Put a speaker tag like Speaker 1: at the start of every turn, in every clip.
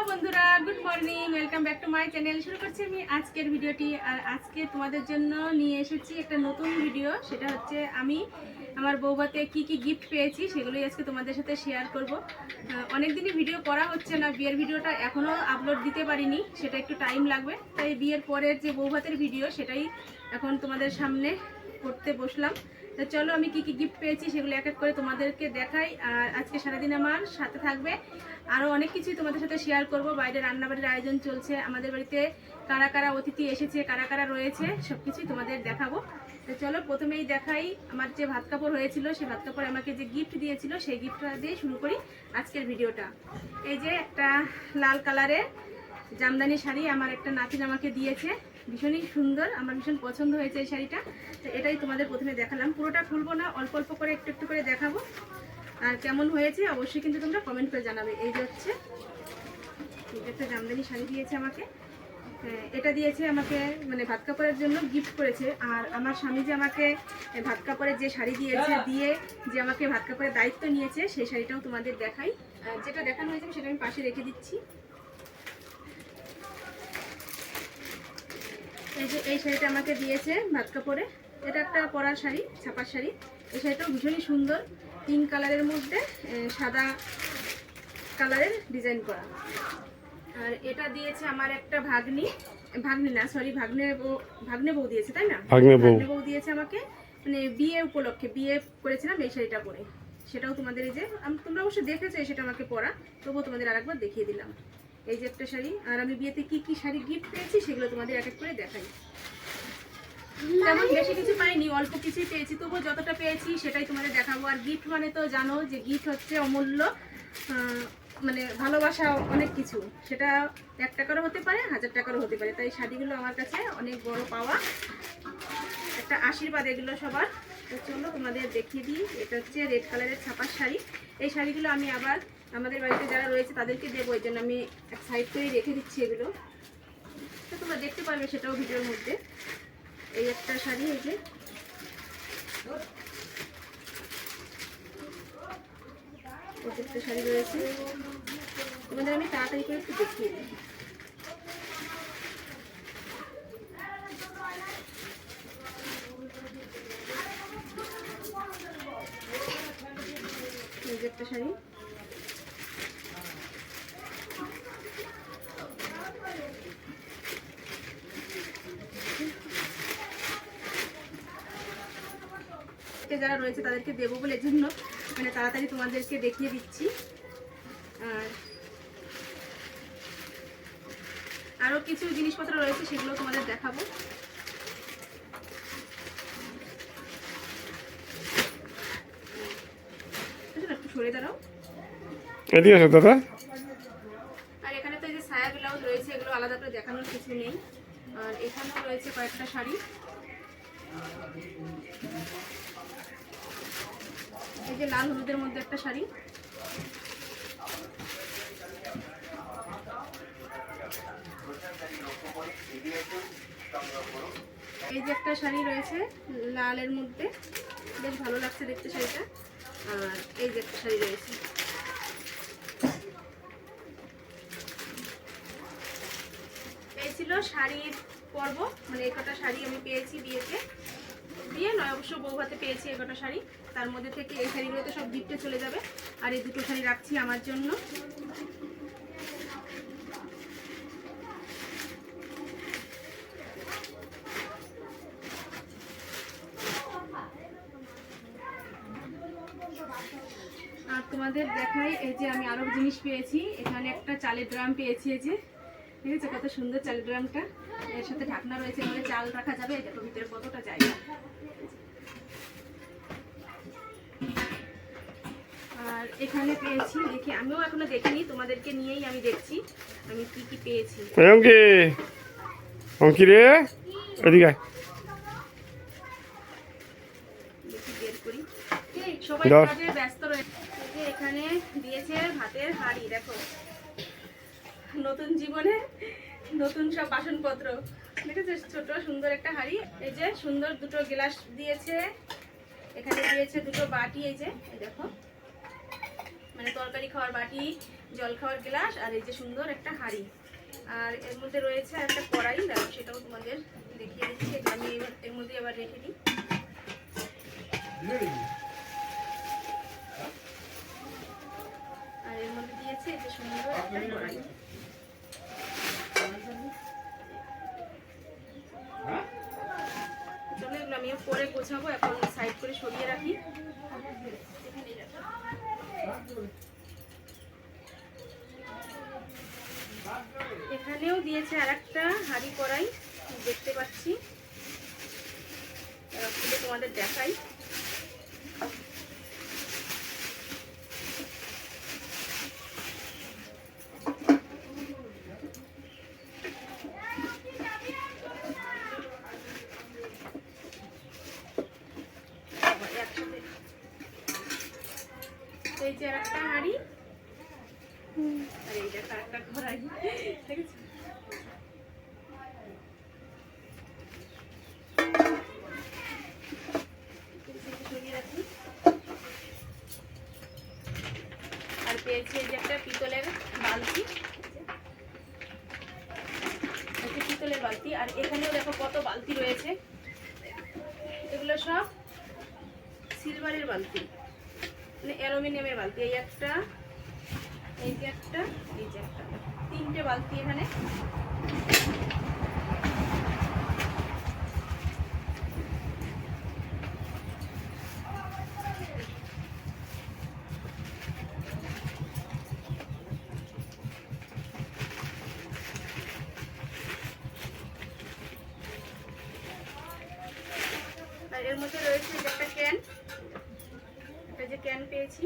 Speaker 1: Hello বন্ধুরা, good morning, welcome back to my channel. শুরু করছি আমি আজকের ভিডিওটি। আর আজকে তোমাদের জন্য নিয়ে এসেছি একটা নতুন ভিডিও, সেটা হচ্ছে আমি আমার বৌভাতে কি কি গিফট পেয়েছি, সেগুলোই আজকে তোমাদের সাথে শেয়ার করব। অনেক দিনই ভিডিও করা হচ্ছে না, বিয়ের ভিডিওটা এখনও আপলোড দিতে পারিনি, সেটা একটু টাইম লাগবে। তাই বিয়ের পরের যে বৌভাতের ভিডিও, সেটাই এখন তোমাদের সামনে করতে বসলাম। তো চলো আমি কি কি গিফট পেয়েছি সেগুলো এক এক করে তোমাদেরকে দেখাই। আর আজকে সারাদিন আমার সাথে থাকবে। আরও অনেক কিছুই তোমাদের সাথে শেয়ার করব। বাইরে রান্নাবাড়ির আয়োজন চলছে। আমাদের বাড়িতে কারা কারা অতিথি এসেছে, কারা কারা রয়েছে সব কিছুই তোমাদের দেখাবো। তো চলো প্রথমেই দেখাই আমার যে ভাত কাপড় হয়েছিল, সেই ভাত কাপড় আমাকে যে গিফট দিয়েছিল, সেই গিফটটা দিয়ে শুরু করি আজকের ভিডিওটা। এই যে একটা লাল কালারের জামদানি শাড়ি আমার একটা নাতিন আমাকে দিয়েছে। ভীষণই সুন্দর আমার ভীষণ পছন্দ হয়েছে এই শাড়িটা। তো এটাই তোমাদের প্রথমে দেখালাম। পুরোটা খুলবো না অল্প অল্প করে একটু একটু করে দেখাবো। আর কেমন হয়েছে অবশ্যই কিন্তু তোমরা কমেন্ট করে জানাবে। এই যে হচ্ছে একটা জামদানি শাড়ি দিয়েছে আমাকে। এটা দিয়েছে আমাকে মানে ভাত কাপড়ের জন্য গিফট করেছে। আর আমার স্বামী যে আমাকে ভাত কাপড়ের যে শাড়ি দিয়েছে দিয়ে যে আমাকে ভাত কাপড়ের দায়িত্ব নিয়েছে সেই শাড়িটাও তোমাদের দেখাই। যেটা দেখানো হয়েছে সেটা আমি পাশে রেখে দিচ্ছি। এই যে এই শাড়িটা আমাকে দিয়েছে ভাত কাপড়ে। এটা একটা পরার শাড়ি ছাপার শাড়ি। এই শাড়িটাও ভীষণই সুন্দর পিঙ্ক কালারের মধ্যে সাদা কালারের ডিজাইন করা। আর এটা দিয়েছে আমার একটা ভাগ্নি। ভাগ্নি না সরি ভাগ্নে বউ ভাগ্নে বউ দিয়েছে তাই না?
Speaker 2: ভাগ্নে বউ।
Speaker 1: দিয়েছে আমাকে। মানে বিয়ে উপলক্ষে বিয়ে করেছিলাম এই শাড়িটা পরে। সেটাও তোমাদের এই যে তোমরা অবশ্যই দেখেছ সেটা আমাকে পরা। তবুও তোমাদের আরেকবার দেখিয়ে দিলাম। এই যে একটা শাড়ি আর আমি বিয়েতে কি কি শাড়ি গিফট পেয়েছি সেগুলো তোমাদের এক এক করে দেখাই। তেমন বেশি কিছু পাইনি অল্প কিছুই পেয়েছি তবুও যতটা পেয়েছি সেটাই তোমাদের দেখাবো। আর গিফট মানে তো জানো যে গিফট হচ্ছে অমূল্য মানে ভালোবাসা অনেক কিছু। সেটা এক টাকারও হতে পারে হাজার টাকারও হতে পারে। তাই শাড়িগুলো আমার কাছে অনেক বড় পাওয়া। একটা আশীর্বাদ এগুলো সবার। তো চলো তোমাদের দেখিয়ে দিই এটা হচ্ছে রেড কালারের ছাপার শাড়ি। এই শাড়িগুলো আমি আবার আমাদের বাড়িতে যারা রয়েছে তাদেরকে দেবো, এই জন্য আমি এক সাইড করে রেখে দিচ্ছি এগুলো। তো তোমরা দেখতে পারবে সেটাও ভিডিওর মধ্যে। এই একটা শাড়ি, এই যে। প্রত্যেকটা শাড়ি রয়েছে। তোমাদের আমি তাড়াতাড়ি করে একটু দেখিয়ে দিই। একটা শাড়ি। তে যারা রয়েছে তাদেরকে দেবো বলে জন্য। মানে তাড়াতাড়ি তোমাদেরকে দেখিয়ে দিচ্ছি। আর আরও কিছু জিনিসপত্র রয়েছে সেগুলো তোমাদের দেখাবো। একটু সরে দাঁড়াও।
Speaker 2: এদিকে আসো দাদা।
Speaker 1: আর এখানে তো এই যে সায়া ব্লাউজ রয়েছে এগুলো আলাদা করে দেখানোর কিছু নেই। আর এখানেও রয়েছে কয়েকটা শাড়ি। এই যে লাল হলুদের মধ্যে একটা শাড়ি। এই যে একটা শাড়ি রয়েছে লালের মধ্যে। বেশ ভালো লাগছে দেখতে শাড়িটা। আর এই যে একটা শাড়ি রয়েছে। এই ছিল শাড়ির পর্ব। মানে এই কটা শাড়ি আমি পেয়েছি বিয়েতে। বিয়ে নয়, অবশ্য বৌভাতে পেয়েছি এই কটা শাড়ি। তার মধ্যে থেকে এই শাড়িগুলো তো সব গিফটে চলে যাবে। আর এই দুটো শাড়ি রাখছি আমার জন্য। আর তোমাদের দেখাই, এই যে আমি আরও জিনিস পেয়েছি। এখানে একটা চালের ড্রাম পেয়েছি, এই যে। ঠিক আছে, কত সুন্দর চালের ড্রামটা। এর সাথে ঢাকনা রয়েছে এখানে চাল রাখা যাবে। এটা দেখো ভিতরে কতটা জায়গা। আর এখানে পেয়েছি দেখি আমিও এখনও দেখিনি তোমাদেরকে নিয়েই আমি দেখছি আমি কি কি পেয়েছি।
Speaker 2: অঙ্কি অঙ্কি রে এদিকে
Speaker 1: সবাই কাজে ব্যস্ত রয়েছে এখানে দিয়েছে ভাতের হাঁড়ি দেখো। নতুন জীবনে নতুন সব বাসনপত্র। দেখেছ ছোট সুন্দর একটা হাঁড়ি। এই যে সুন্দর দুটো গ্লাস দিয়েছে। এখানে দিয়েছে দুটো বাটি এই যে দেখো। মানে তরকারি খাওয়ার বাটি জল খাওয়ার গ্লাস আর এই যে সুন্দর একটা হাঁড়ি। আর এর মধ্যে রয়েছে একটা কড়াই দাঁড়াও সেটাও তোমাদের দেখিয়ে দিচ্ছি এটা আমি এর মধ্যে আবার রেখে দিই। আর এর মধ্যে দিয়েছে যে সুন্দর একটা কড়াই। চলো এগুলো আমি পরে গোছাবো এখন সাইড করে সরিয়ে রাখি। এখানেও দিয়েছে আর একটা হাঁড়ি কড়াই দেখতে পাচ্ছি। খুলে তোমাদের দেখাই আবার একসাথে এই যে আর একটা হাঁড়ি আর পেয়েছি এই যে একটা পিতলের বালতি। একটা পিতলের বালতি। আর এখানেও দেখো কত বালতি রয়েছে। এগুলো সব সিলভারের বালতি। মানে অ্যালুমিনিয়ামের বালতি। এই একটা এই যে একটা এই যে একটা। তিনটে বালতি এখানে আর এর মধ্যে রয়েছে এই যে একটা ক্যান একটা যে ক্যান পেয়েছি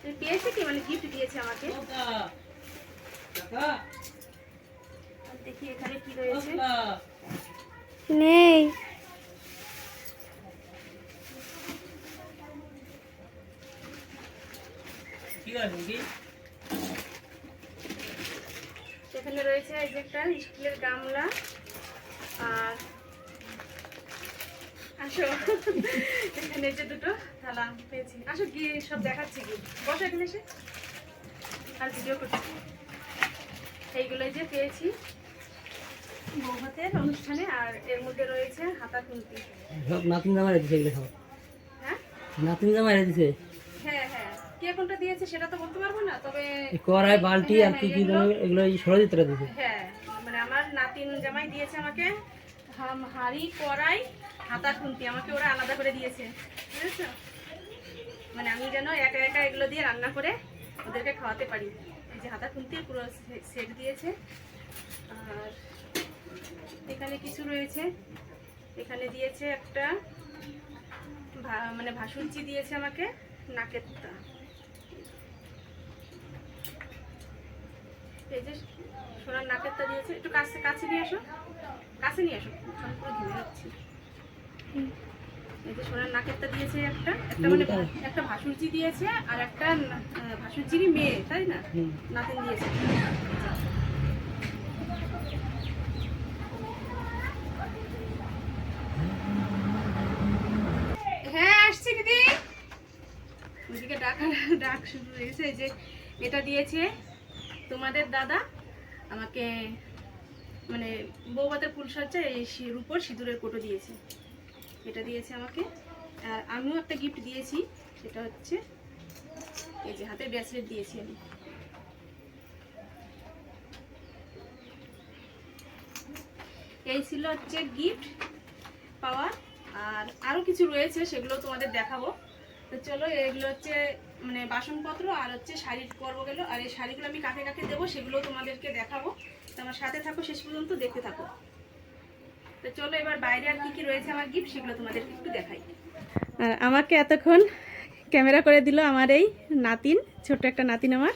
Speaker 1: তুমি পেয়েছে কি মানে গিফট দিয়েছে আমাকে। দেখি এখানে কি রয়েছে।
Speaker 3: নেই।
Speaker 1: এখানে রয়েছে এই যে একটা স্টিলের গামলা। আর আসো। এখানে যে দুটো থালা পেয়েছি। আসো গিয়ে সব দেখাচ্ছি কি বসো এখানে এসে আর ভিডিও করছি এইগুলো যে পেয়েছি বৌভাতের অনুষ্ঠানে আর এর মধ্যে রয়েছে হাতা খুন্তি
Speaker 4: সব নাতিন জামাই দিছে এগুলো সব।
Speaker 1: হ্যাঁ?
Speaker 4: নাতিন জামাই দিছে
Speaker 1: হ্যাঁ হ্যাঁ। কে কোনটা দিয়েছে সেটা তো বলতে পারব না তবে
Speaker 4: কড়াই বালতি আর কি কি এগুলো এই দিছে
Speaker 1: হ্যাঁ মানে আমার নাতিন জামাই দিয়েছে আমাকে হাঁড়ি কড়াই হাতা খুন্তি আমাকে ওরা আলাদা করে দিয়েছে বুঝেছ? মানে আমি যেন একা একা এগুলো দিয়ে রান্না করে ওদেরকে খাওয়াতে পারি। এই যে হাতা খুন্তি পুরো সেট দিয়েছে। আর এখানে কিছু রয়েছে। এখানে দিয়েছে একটা মানে ভাসুরচি দিয়েছে আমাকে নাকের তা এই যে সোনার নাকেরটা দিয়েছে একটু কাছে কাছে নিয়ে আসো। কাছে নিয়ে আসো পুরো ঘুরে যাচ্ছি এই যে সোনার নাকেরটা দিয়েছে একটা একটা মানে একটা ভাসুরচি দিয়েছে আর একটা ভাসুরচিরই মেয়ে তাই না। নাতিন দিয়েছে হ্যাঁ আসছি দিদি ওদিকে ডাক শুরু হয়েছে যে এটা দিয়েছে তোমাদের দাদা, আমাকে মানে বৌভাতের ফুলসজ্জা এই সি- রূপোর সিঁদুরের কোটো দিয়েছে। এটা দিয়েছে আমাকে। আর আমিও একটা গিফট দিয়েছি, সেটা হচ্ছে এই যে হাতে ব্রেসলেট দিয়েছি আমি। এই ছিল হচ্ছে গিফট পাওয়া আর আরও কিছু রয়েছে, সেগুলো তোমাদের দেখাবো। তো চলো, এগুলো হচ্ছে মানে বাসনপত্র আর হচ্ছে শাড়ির পর্ব গেল। আর এই শাড়িগুলো আমি কাকে কাকে দেবো সেগুলো তোমাদেরকে দেখাবো। তো আমার সাথে থাকো, শেষ পর্যন্ত দেখতে থাকো। তো চলো এবার বাইরে আর কি কি রয়েছে আমার গিফট সেগুলো তোমাদেরকে একটু দেখাই। আর আমাকে এতক্ষণ ক্যামেরা করে দিল আমার এই নাতিন, ছোট্ট একটা নাতিন আমার।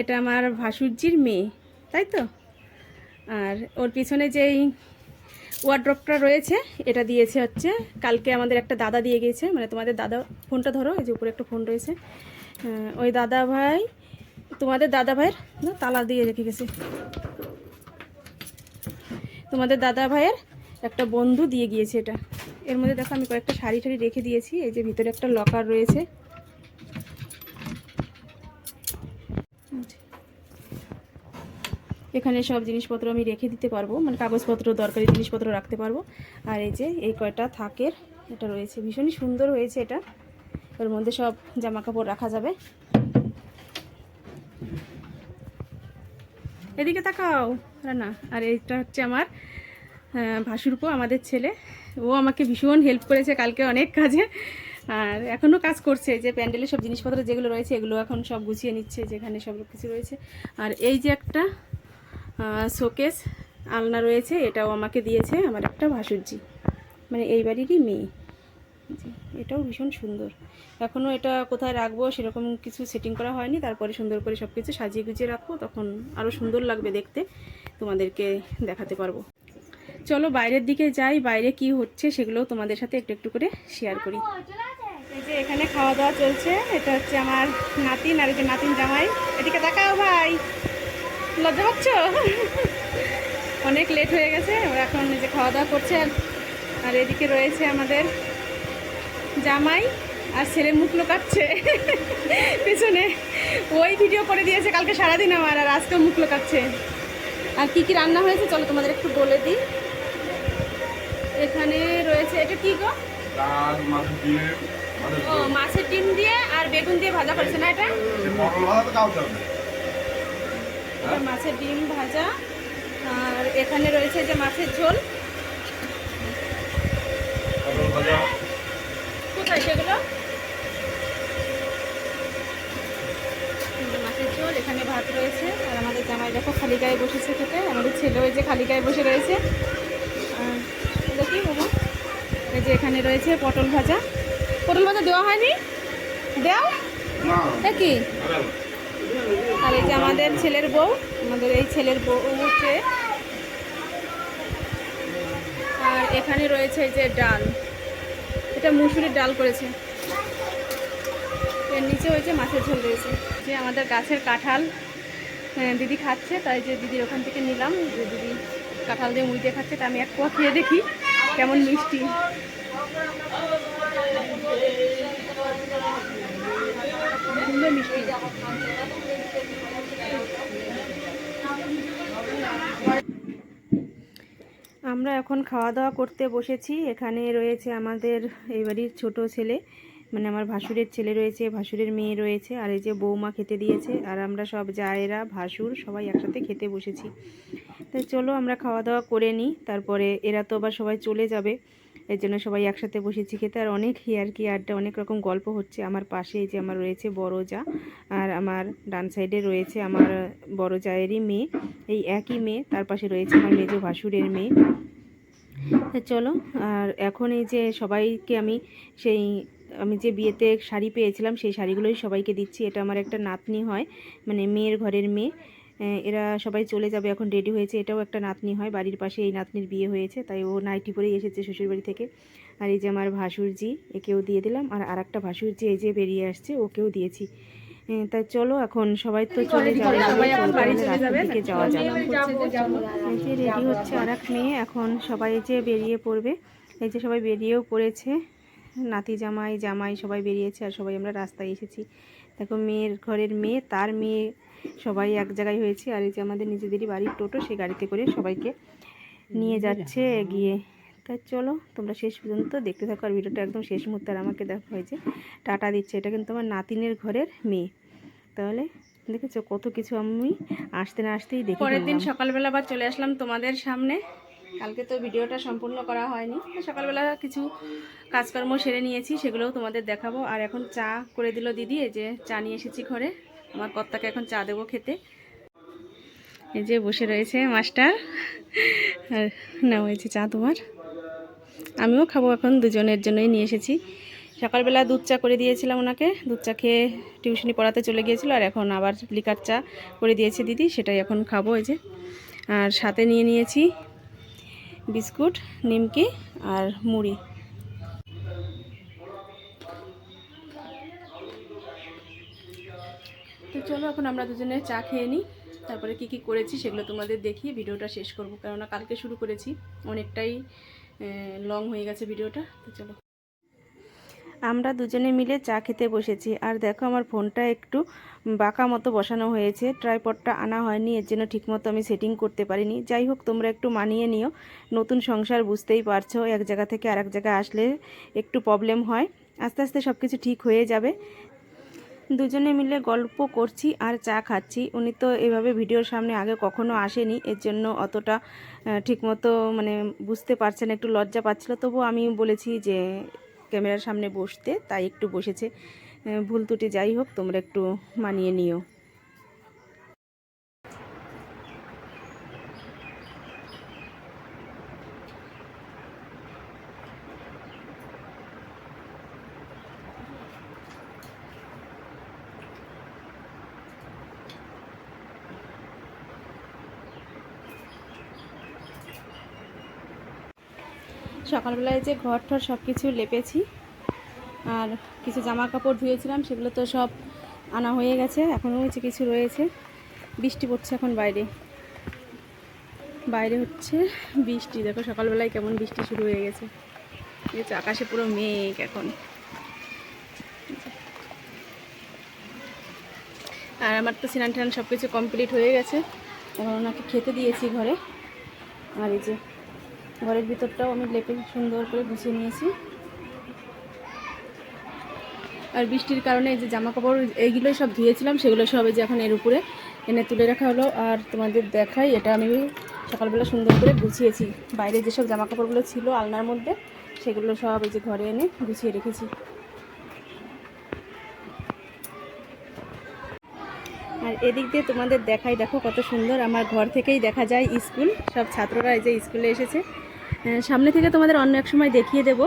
Speaker 1: এটা আমার ভাসুরজির মেয়ে, তাই তো? আর ওর পিছনে যেই ওয়ার্ড্রপটা রয়েছে, এটা দিয়েছে হচ্ছে, কালকে আমাদের একটা দাদা দিয়ে গিয়েছে। মানে তোমাদের দাদা, ফোনটা ধরো, এই যে উপরে একটা ফোন রয়েছে। হ্যাঁ, ওই দাদা ভাই, তোমাদের দাদা ভাইয়ের তালা দিয়ে রেখে গেছে। তোমাদের দাদা ভাইয়ের একটা বন্ধু দিয়ে গিয়েছে এটা। এর মধ্যে দেখো, আমি কয়েকটা শাড়ি ঠাড়ি রেখে দিয়েছি, এই যে ভিতরে একটা লকার রয়েছে। এখানে সব জিনিসপত্র আমি রেখে দিতে পারব মানে কাগজপত্র, দরকারি জিনিসপত্র রাখতে পারব। আর এই যে, এই কয়টা থাকের, এটা রয়েছে। ভীষণই সুন্দর হয়েছে এটা। এর মধ্যে সব জামা কাপড় রাখা যাবে। এদিকে তাকাও না আর এইটা হচ্ছে আমার ভাসুরপো, আমাদের ছেলে। ও আমাকে ভীষণ হেল্প করেছে কালকে অনেক কাজে। আর এখনও কাজ করছে, যে প্যান্ডেলের সব জিনিসপত্র যেগুলো রয়েছে, এগুলো এখন সব গুছিয়ে নিচ্ছে, যেখানে সব কিছু রয়েছে। আর এই যে একটা শোকেস, আলনা রয়েছে, এটাও আমাকে দিয়েছে আমার একটা ভাসুরজি। মানে এই বাড়িরই মেয়ে। এটাও ভীষণ সুন্দর। এখনও এটা কোথায় রাখব সেরকম কিছু সেটিং করা হয়নি, তারপরে সুন্দর করে সব কিছু সাজিয়ে গুছিয়ে রাখব, তখন আরও সুন্দর লাগবে দেখতে। তোমাদেরকে দেখাতে পারব। চলো বাইরের দিকে যাই, বাইরে কি হচ্ছে সেগুলো তোমাদের সাথে একটু একটু করে শেয়ার করি। এই যে এখানে খাওয়া দাওয়া চলছে, এটা হচ্ছে আমার নাতিন আর নাতিন জামাই। এদিকে তাকাও ভাই, লজ্জা পাচ্ছ? অনেক লেট হয়ে গেছে, ওরা এখন যে খাওয়া দাওয়া করছে। আর এদিকে রয়েছে আমাদের জামাই আর ছেলে মুখ লোকাচ্ছে। পেছনে ওই ভিডিও করে দিয়েছে কালকে সারাদিন আমার আর আজকেও মুখ লোকাচ্ছে। আর কি কি রান্না হয়েছে চলো তোমাদের একটু বলে দিই। এখানে রয়েছে এটা কি গো? ও মাছের ডিম দিয়ে আর বেগুন দিয়ে ভাজা করেছে না এটা? মাছের ডিম ভাজা। আর এখানে রয়েছে যে মাছের ঝোল।
Speaker 3: ভাজা
Speaker 1: মাছের ঝোল এখানে ভাত রয়েছে। আর আমাদের জামাই দেখো খালি গায়ে বসেছে খেতে। আমাদের ছেলে ওই যে খালি গায়ে বসে রয়েছে। আর কি বাবু এই যে এখানে রয়েছে পটল ভাজা। পটল ভাজা দেওয়া হয়নি?
Speaker 3: দেওয়া
Speaker 1: এটা কি?
Speaker 3: আর
Speaker 1: এই যে আমাদের ছেলের বউ আমাদের এই ছেলের বউ হচ্ছে। আর এখানে রয়েছে যে ডাল। এটা মুসুরির ডাল করেছে। এর নিচে হয়েছে মাছের ঝোল রয়েছে। যে আমাদের গাছের কাঁঠাল দিদি খাচ্ছে, তাই যে দিদির ওখান থেকে নিলাম। যে দিদি কাঁঠাল দিয়ে মুড়ি দিয়ে খাচ্ছে, তা আমি এক পোয়া খেয়ে দেখি কেমন মিষ্টি। সুন্দর মিষ্টি। আমরা এখন খাওয়া দাওয়া করতে বসেছি। এখানে রয়েছে আমাদের এই বাড়ির ছোটো ছেলে মানে আমার ভাসুরের ছেলে রয়েছে, ভাসুরের মেয়ে রয়েছে, আর এই যে বৌমা খেতে দিয়েছে, আর আমরা সব জায়েরা, ভাসুর সবাই একসাথে খেতে বসেছি। তো চলো আমরা খাওয়া দাওয়া করে নিই, তারপরে এরা তো আবার সবাই চলে যাবে। এর জন্য সবাই একসাথে বসেছি খেতে। আর অনেক হেয়ার কি আড্ডা, অনেক রকম গল্প হচ্ছে আমার পাশে। যে আমার রয়েছে বড় যা, আর আমার ডান সাইডে রয়েছে আমার বড় জায়েরই মেয়ে। এই একই মেয়ে, তার পাশে রয়েছে আমার মেজো ভাসুরের মেয়ে। চলো, আর এখন এই যে সবাইকে আমি সেই, আমি যে বিয়েতে শাড়ি পেয়েছিলাম, সেই শাড়িগুলোই সবাইকে দিচ্ছি। এটা আমার একটা নাতনি হয় মানে মেয়ের ঘরের মেয়ে। এরা সবাই চলে যাবে এখন রেডি হয়েছে। এটাও একটা নাতনি হয় বাড়ির পাশে এই নাতনির বিয়ে হয়েছে তাই ও নাইটি পরেই এসেছে শ্বশুরবাড়ি থেকে। আর এই যে আমার ভাসুরজি একেও দিয়ে দিলাম। আর আরেকটা ভাসুরজি এই যে বেরিয়ে আসছে ওকেও দিয়েছি। আহ, তাই চলো এখন সবাই তো চলে যাবে সবাই এখন বাড়ি চলে যাবে। দিকে যাওয়া যাবে এই যে রেডি হচ্ছে আর এক মেয়ে এখন সবাই এই যে বেরিয়ে পড়বে এই যে সবাই বেরিয়েও পড়েছে। নাতি জামাই জামাই সবাই বেরিয়েছে আর সবাই আমরা রাস্তায় এসেছি। দেখো মেয়ের ঘরের মেয়ে তার মেয়ে সবাই এক জায়গায় হয়েছে আর এই যে আমাদের নিজেদেরই বাড়ির টোটো সেই গাড়িতে করে সবাইকে নিয়ে যাচ্ছে এগিয়ে। তাই চলো তোমরা শেষ পর্যন্ত দেখতে থাকো আর ভিডিওটা একদম শেষ মুহূর্তে আর আমাকে দেখা হয়েছে। টাটা দিচ্ছে এটা কিন্তু আমার নাতিনের ঘরের মেয়ে। তাহলে দেখেছ কত কিছু আমি আসতে না আসতেই দেখি পরের দিন সকালবেলা আবার চলে আসলাম তোমাদের সামনে। কালকে তো ভিডিওটা সম্পূর্ণ করা হয়নি। তো সকালবেলা কিছু কাজকর্ম সেরে নিয়েছি সেগুলোও তোমাদের দেখাবো। আর এখন চা করে দিল দিদি এই যে চা নিয়ে এসেছি ঘরে। আমার কর্তাকে এখন চা দেবো খেতে। এই যে বসে রয়েছে মাস্টার। আর নাও হয়েছে চা তোমার। আমিও খাব এখন, দুজনের জন্যই নিয়ে এসেছি। সকালবেলা দুধ চা করে দিয়েছিলাম ওনাকে। দুধ চা খেয়ে টিউশনি পড়াতে চলে গিয়েছিল আর এখন আবার লিকার চা করে দিয়েছে দিদি, সেটাই এখন খাব এই যে। আর সাথে নিয়ে নিয়েছি বিস্কুট, নিমকি আর মুড়ি। চলো, এখন আমরা দুজনে চা খেয়ে নিই। তারপরে কি কি করেছি সেগুলো তোমাদের দেখিয়ে ভিডিওটা শেষ করব। কেননা কালকে শুরু করেছি, অনেকটাই লং হয়ে গেছে ভিডিওটা, তো চলো। আমরা দুজনে মিলে চা খেতে বসেছি। আর দেখো, আমার ফোনটা একটু বাঁকা মতো বসানো হয়েছে। ট্রাইপডটা আনা হয়নি, এর জন্য ঠিকমতো আমি সেটিং করতে পারিনি। যাই হোক, তোমরা একটু মানিয়ে নিও। নতুন সংসার বুঝতেই পারছ, এক জায়গা থেকে আরেক জায়গায় আসলে একটু প্রবলেম হয়। আস্তে আস্তে সব কিছু ঠিক হয়ে যাবে। দুজনে মিলে গল্প করছি আর চা খাচ্ছি। উনি তো এভাবে ভিডিওর সামনে আগে কখনো আসেনি, এর জন্য অতটা ঠিকমতো মানে বুঝতে পারছেন, একটু লজ্জা পাচ্ছিল। তবু আমি বলেছি যে, ক্যামেরার সামনে বসতে, তাই একটু বসেছে। ভুল ত্রুটি যাই হোক, তোমরা একটু মানিয়ে নিও। সকালবেলায় যে ঘর ঠর সব কিছু লেপেছি। আর কিছু জামা কাপড় ধুয়েছিলাম, সেগুলো তো সব আনা হয়ে গেছে, এখনও হচ্ছে কিছু রয়েছে। বৃষ্টি পড়ছে এখন বাইরে। বাইরে হচ্ছে বৃষ্টি, দেখো সকালবেলায় কেমন বৃষ্টি শুরু হয়ে গেছে। আকাশে পুরো মেঘ এখন। আর আমার তো সিনান টান সব কিছু কমপ্লিট হয়ে গেছে। এখন ওনাকে খেতে দিয়েছি ঘরে। আর এই যে ঘরের ভিতরটাও আমি লেপে সুন্দর করে গুছিয়ে নিয়েছি। আর বৃষ্টির কারণে যে জামা কাপড় এইগুলোই সব ধুয়েছিলাম, সেগুলো সব যে এখন এর উপরে এনে তুলে রাখা হলো। আর তোমাদের দেখাই, এটা আমি সকালবেলা সুন্দর করে গুছিয়েছি। বাইরে যেসব জামা কাপড়গুলো ছিল আলনার মধ্যে, সেগুলো সব এই যে ঘরে এনে গুছিয়ে রেখেছি। আর এদিক দিয়ে তোমাদের দেখাই, দেখো কত সুন্দর। আমার ঘর থেকেই দেখা যায় স্কুল। সব ছাত্ররা এই যে স্কুলে এসেছে। সামনে থেকে তোমাদের অন্য এক সময় দেখিয়ে দেব।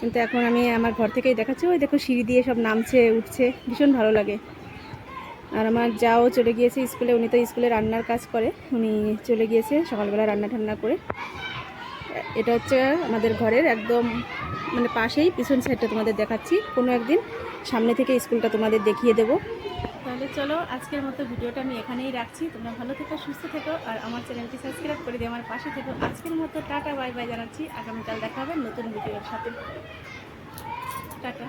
Speaker 1: কিন্তু এখন আমি আমার ঘর থেকেই দেখাচ্ছি। ওই দেখো সিঁড়ি দিয়ে সব নামছে, উঠছে। ভীষণ ভালো লাগে। আর আমার যাও চলে গিয়েছে স্কুলে। উনি তো স্কুলে রান্নার কাজ করে। উনি চলে গিয়েছে সকালবেলা রান্না ঠান্না করে। এটা হচ্ছে আমাদের ঘরের একদম মানে পাশেই, পিছন সাইডটা তোমাদের দেখাচ্ছি। কোনো একদিন সামনে থেকে স্কুলটা তোমাদের দেখিয়ে দেবো। তাহলে চলো আজকের মতো ভিডিওটা আমি এখানেই রাখছি। তোমরা ভালো থেকো, সুস্থ থেকো, আর আমার চ্যানেলটি সাবস্ক্রাইব করে দিয়ে আমার পাশে থেকো। আজকের মতো টাটা, বাই বাই জানাচ্ছি। আগামীকাল দেখা হবে নতুন ভিডিওর সাথে। টাটা।